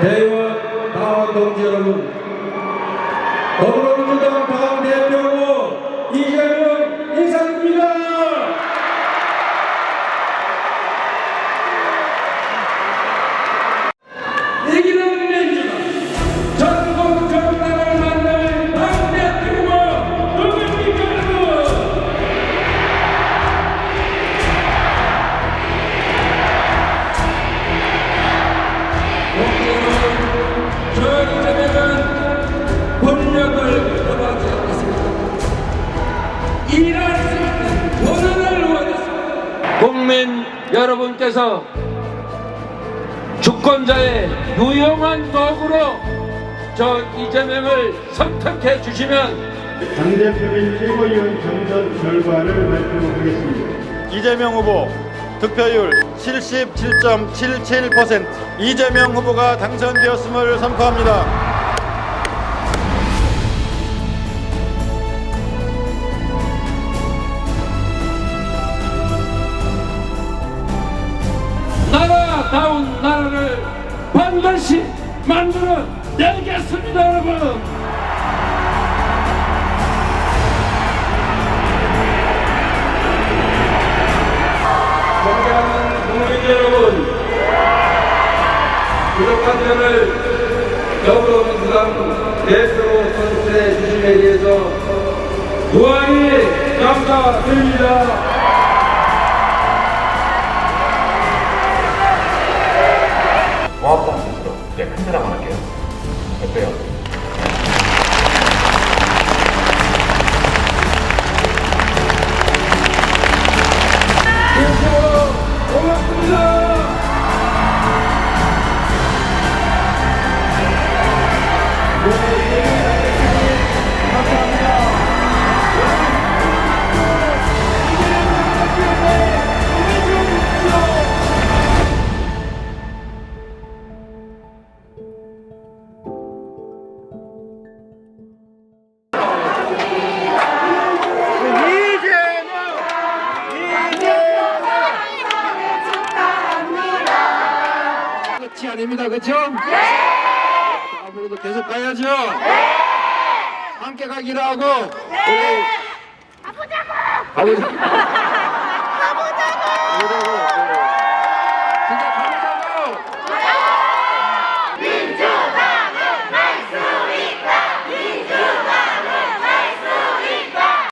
대의원 당원 동지 여러분. 저희 때에는 법력을 거부하지 않겠습니다. 국민 여러분께서 주권자의 유용한 도구로 저 이재명을 선택해 주시면 당대표인 최고위원 경선 결과를 발표하겠습니다. 이재명 후보 득표율 77.77% 이재명 후보가 당선되었음을 선포합니다. 나라다운 나라를 반드시 만들어 내겠습니다 여러분 부족한 점을 더불어민주당 대표로 선출해 주심에 대해서 무한히 감사드립니다. 끝이 아닙니다. 그렇죠? 네. 앞으로도 계속 가야죠. 네. 함께 가기로 하고 우리 가보자고. 가보자.